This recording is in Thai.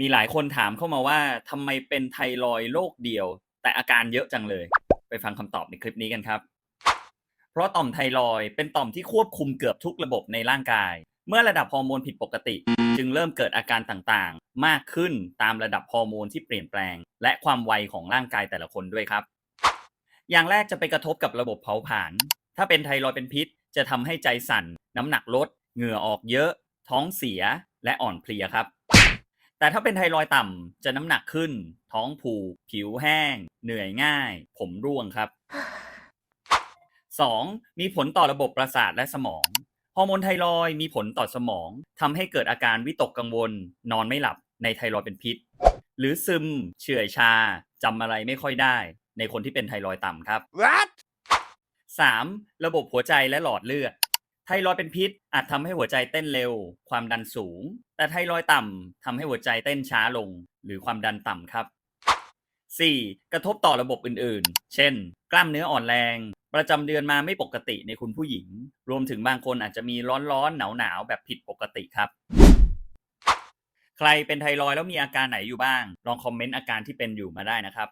มีหลายคนถามเข้ามาว่าทำไมเป็นไทรอยโรคเดียว แต่อาการเยอะจังเลย ไปฟังคำตอบในคลิปนี้กันครับ เพราะต่อมไทรอยเป็นต่อมที่ควบคุมเกือบทุกระบบในร่างกาย เมื่อระดับฮอร์โมนผิดปกติ จึงเริ่มเกิดอาการต่างๆ มากขึ้นตามระดับฮอร์โมนที่เปลี่ยนแปลง และความไวของร่างกายแต่ละคนด้วยครับ อย่างแรกจะไปกระทบกับระบบเผาผลาญถ้าเป็นไทรอยเป็นพิษ จะทำให้ใจสั่น น้ำหนักลด เหงื่อออกเยอะ ท้องเสียและอ่อนเพลียครับ แต่ถ้าเป็นไทรอยด์ต่ำจะน้ำหนักขึ้น ท้องผูก ผิวแห้ง เหนื่อยง่าย ผมร่วงครับ 2. มีผลต่อระบบประสาทและสมอง ฮอร์โมนไทรอยด์มีผลต่อสมองทำให้เกิดอาการวิตกกังวล นอนไม่หลับในไทรอยด์เป็นพิษ หรือซึม เฉื่อยชาจำอะไรไม่ค่อยได้ ในคนที่เป็นไทรอยด์ต่ำครับ What? 3. ระบบหัวใจและหลอดเลือด ไทรอยเป็นพิษอาจทำให้หัวใจเต้นเร็ว ความดันสูง แต่ไทรอยต่ำทำให้หัวใจเต้นช้าลง หรือความดันต่ำครับ 4. กระทบต่อระบบอื่นๆ เช่น กล้ามเนื้ออ่อนแรง ประจำเดือนมาไม่ปกติในคุณผู้หญิง รวมถึงบางคนอาจจะมีร้อนๆหนาวๆแบบผิดปกติครับ ใครเป็นไทรอยแล้วมีอาการไหนอยู่บ้าง ลองคอมเมนต์อาการที่เป็นอยู่มาได้นะครับ